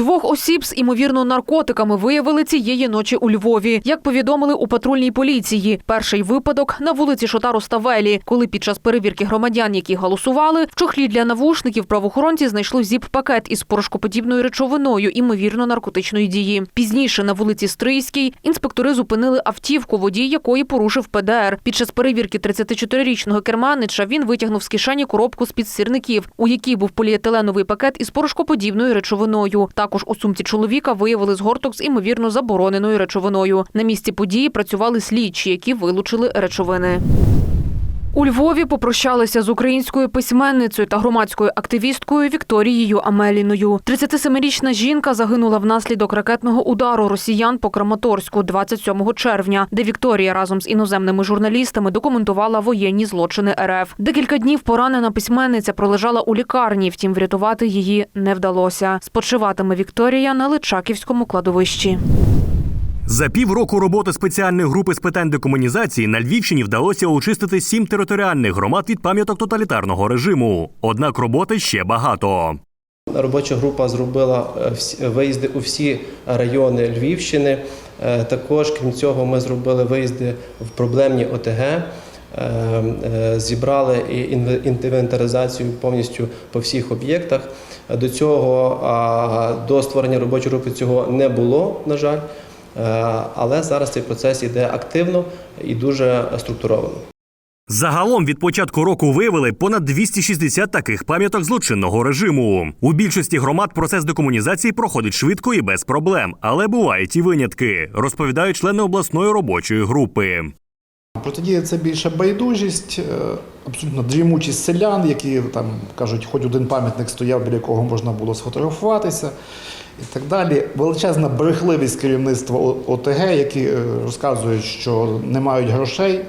Двох осіб з імовірно наркотиками виявили цієї ночі у Львові. Як повідомили у патрульній поліції, перший випадок на вулиці Шота Ставелі, коли під час перевірки громадян, які голосували, в чохлі для навушників правоохоронці знайшли зіп-пакет із порошкоподібною речовиною, імовірно наркотичної дії. Пізніше на вулиці Стрийській інспектори зупинили автівку, водій якої порушив ПДР. Під час перевірки 34-річного керманича він витягнув з кишені коробку з під сирників, у якій був поліетиленовий пакет із порошкоподібною речовиною. Також у сумці чоловіка виявили згорток з імовірно забороненою речовиною. На місці події працювали слідчі, які вилучили речовини. У Львові попрощалися з українською письменницею та громадською активісткою Вікторією Амеліною. 37-річна жінка загинула внаслідок ракетного удару росіян по Краматорську 27 червня, де Вікторія разом з іноземними журналістами документувала воєнні злочини РФ. Декілька днів поранена письменниця пролежала у лікарні, втім врятувати її не вдалося. Спочиватиме Вікторія на Личаківському кладовищі. За півроку роботи спеціальної групи з питань декомунізації на Львівщині вдалося очистити сім територіальних громад від пам'яток тоталітарного режиму. Однак роботи ще багато. Робоча група зробила е, виїзди у всі райони Львівщини. Е, Також, крім цього, ми зробили виїзди в проблемні ОТГ. е, е, Зібрали інвентаризацію повністю по всіх об'єктах. До цього, до створення робочої групи цього не було, на жаль. Е, Але зараз цей процес йде активно і дуже структуровано. Загалом від початку року виявили понад 260 таких пам'яток злочинного режиму. У більшості громад процес декомунізації проходить швидко і без проблем, але бувають і винятки, розповідають члени обласної робочої групи. Протидія це більше байдужість, е, абсолютно дрімучість селян, які там кажуть, хоч один пам'ятник стояв, біля якого можна було сфотографуватися і так далі. Величезна брехливість керівництва ОТГ, які е, розказують, що не мають грошей.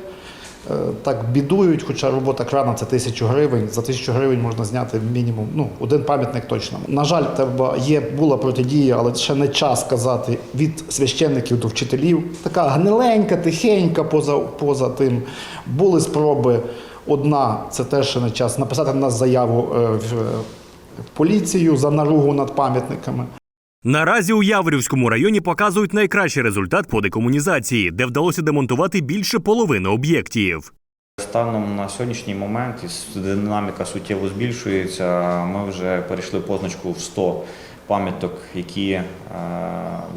Е, Так бідують, хоча робота крана це тисячу гривень. За тисячу гривень можна зняти мінімум ну, один пам'ятник точно. На жаль, треба є була протидія, але ще не час казати від священників до вчителів. Така гниленька, тихенька, поза, поза тим. Були спроби. Одна це теж ще не час написати на заяву е, в е, поліцію за наругу над пам'ятниками. Наразі у Яворівському районі показують найкращий результат по декомунізації, де вдалося демонтувати більше половини об'єктів. Станом на сьогоднішній момент динаміка суттєво збільшується. Ми вже перейшли позначку в 100 пам'яток, які е,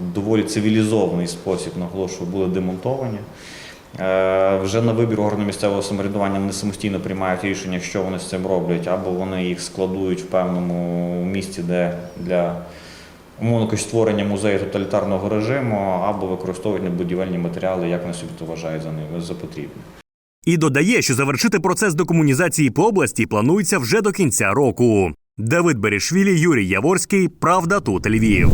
в доволі цивілізований спосіб, наголошую, були демонтовані. Е, Вже на вибір органу місцевого самоврядування вони самостійно приймають рішення, що вони з цим роблять, або вони їх складують в певному місці, де для умовно кажучи, створення музею тоталітарного режиму, або використовувати будівельні матеріали, як вони собі то вважають за ними за потрібне. І додає, що завершити процес декомунізації по області планується вже до кінця року. Давид Берішвілі, Юрій Яворський. Правда, тут Львів.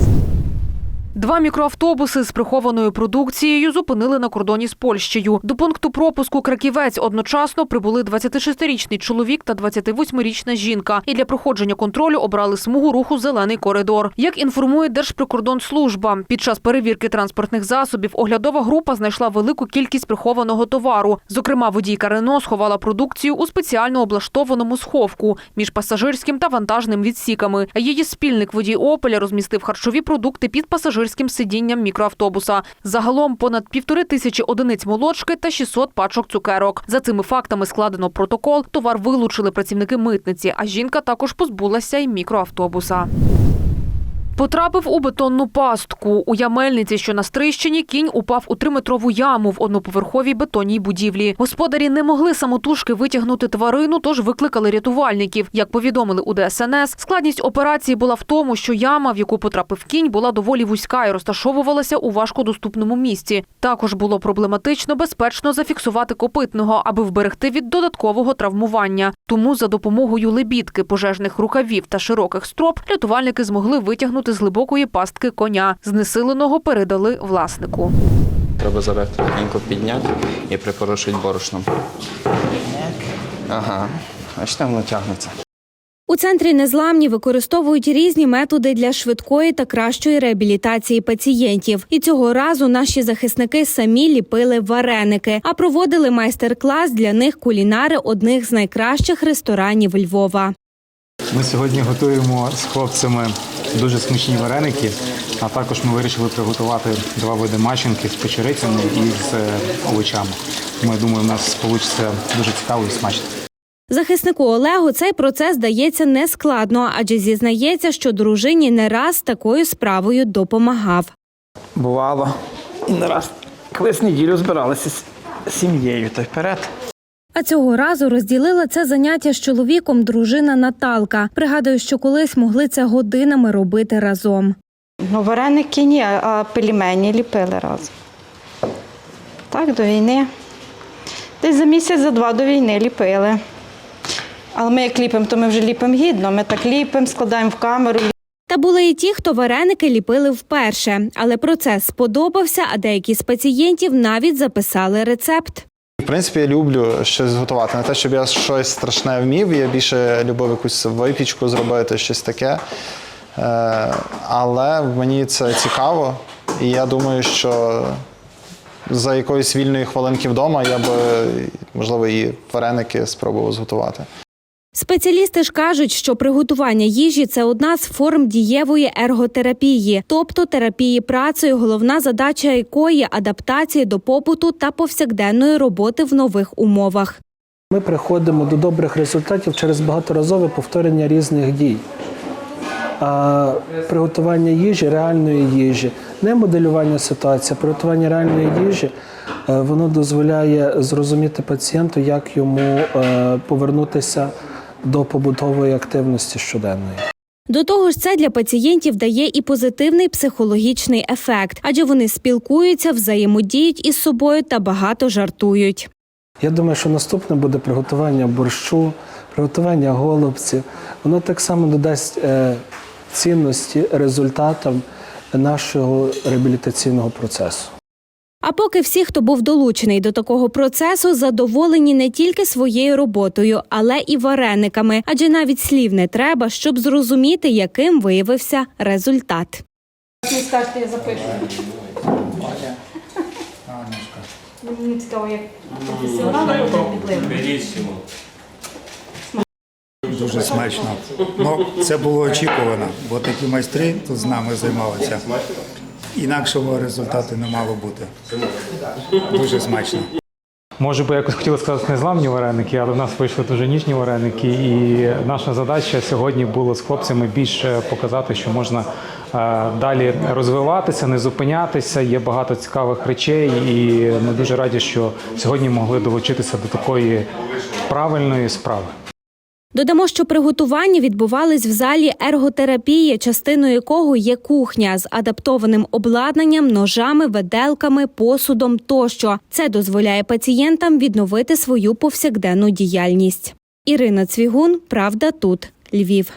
Два мікроавтобуси з прихованою продукцією зупинили на кордоні з Польщею. До пункту пропуску Краківець одночасно прибули 26-річний чоловік та 28-річна жінка. І для проходження контролю обрали смугу руху Зелений коридор. Як інформує Держприкордонслужба, під час перевірки транспортних засобів оглядова група знайшла велику кількість прихованого товару. Зокрема, водійка Рено сховала продукцію у спеціально облаштованому сховку між пасажирським та вантажним відсіками. Її спільник водій Опеля розмістив харчові продукти під пасажирським сидінням мікроавтобуса. Загалом понад півтори тисячі одиниць молочки та 600 пачок цукерок. За цими фактами складено протокол. Товар вилучили працівники митниці, а жінка також позбулася й мікроавтобуса. Потрапив у бетонну пастку. У Ямельниці, що на Стрищині, кінь упав у триметрову яму в одноповерховій бетонній будівлі. Господарі не могли самотужки витягнути тварину, тож викликали рятувальників. Як повідомили у ДСНС, складність операції була в тому, що яма, в яку потрапив кінь, була доволі вузька і розташовувалася у важкодоступному місці. Також було проблематично безпечно зафіксувати копитного, аби вберегти від додаткового травмування. Тому за допомогою лебідки, пожежних рукавів та широких строп рятувальники змогли витягнути з глибокої пастки коня. Знесиленого передали власнику. Треба зараз легенько підняти і припорошити борошном. Ага, бачите, воно тягнеться. У центрі незламні використовують різні методи для швидкої та кращої реабілітації пацієнтів. І цього разу наші захисники самі ліпили вареники, а проводили майстер-клас для них кулінари одних з найкращих ресторанів Львова. Ми сьогодні готуємо з хлопцями дуже смачні вареники. А також ми вирішили приготувати два види маченки з печерицями і з е, овочами. Тому я думаю, у нас вийде дуже цікаво і смачно. Захиснику Олегу цей процес дається нескладно, адже зізнається, що дружині не раз такою справою допомагав. Бувало. І не раз колись неділю збиралися з сім'єю та вперед. А цього разу розділила це заняття з чоловіком дружина Наталка. Пригадую, що колись могли це годинами робити разом. Ну, вареники ні, а пельмені ліпили разом. Так, до війни. Десь за місяць, за два до війни ліпили. Але ми як ліпимо, то ми вже ліпимо гідно. Ми так ліпимо, складаємо в камеру, Та були і ті, хто вареники ліпили вперше, але процес сподобався, а деякі з пацієнтів навіть записали рецепт. В принципі, я люблю щось готувати. Не те, щоб я щось страшне вмів, я більше любив якусь випічку зробити, щось таке. Е, Але мені це цікаво, і я думаю, що за якоїсь вільної хвилинки вдома я би, можливо, і вареники спробував зготувати. Спеціалісти ж кажуть, що приготування їжі це одна з форм дієвої ерготерапії, тобто терапії працею, головна задача якої адаптація до побуту та повсякденної роботи в нових умовах. Ми приходимо до добрих результатів через багаторазове повторення різних дій. А приготування їжі, реальної їжі, не моделювання ситуації, а приготування реальної їжі, е, воно дозволяє зрозуміти пацієнту, як йому е, повернутися до побутової активності щоденної. До того ж, це для пацієнтів дає і позитивний психологічний ефект, адже вони спілкуються, взаємодіють із собою та багато жартують. Я думаю, що наступне буде приготування борщу, приготування голубців. Воно так само додасть е, цінності результатам нашого реабілітаційного процесу. А поки всі, хто був долучений до такого процесу, задоволені не тільки своєю роботою, але і варениками, адже навіть слів не треба, щоб зрозуміти, яким виявився результат. скажете, я запишу. Мені цікаво, як професіонали Дуже смачно. Ну, це було очікувано, бо такі майстри тут з нами займалися. Інакшого результату не мало бути. Дуже смачно. Може би якось хотіли сказати незламні вареники, але в нас вийшли дуже ніжні вареники. І наша задача сьогодні було з хлопцями більше показати, що можна е, далі розвиватися, не зупинятися. Є багато цікавих речей, і ми дуже раді, що сьогодні могли долучитися до такої правильної справи. Додамо, що приготування відбувались в залі ерготерапії, частиною якого є кухня з адаптованим обладнанням, ножами, веделками, посудом тощо. Це дозволяє пацієнтам відновити свою повсякденну діяльність. Ірина Цвігун, Правда, тут Львів.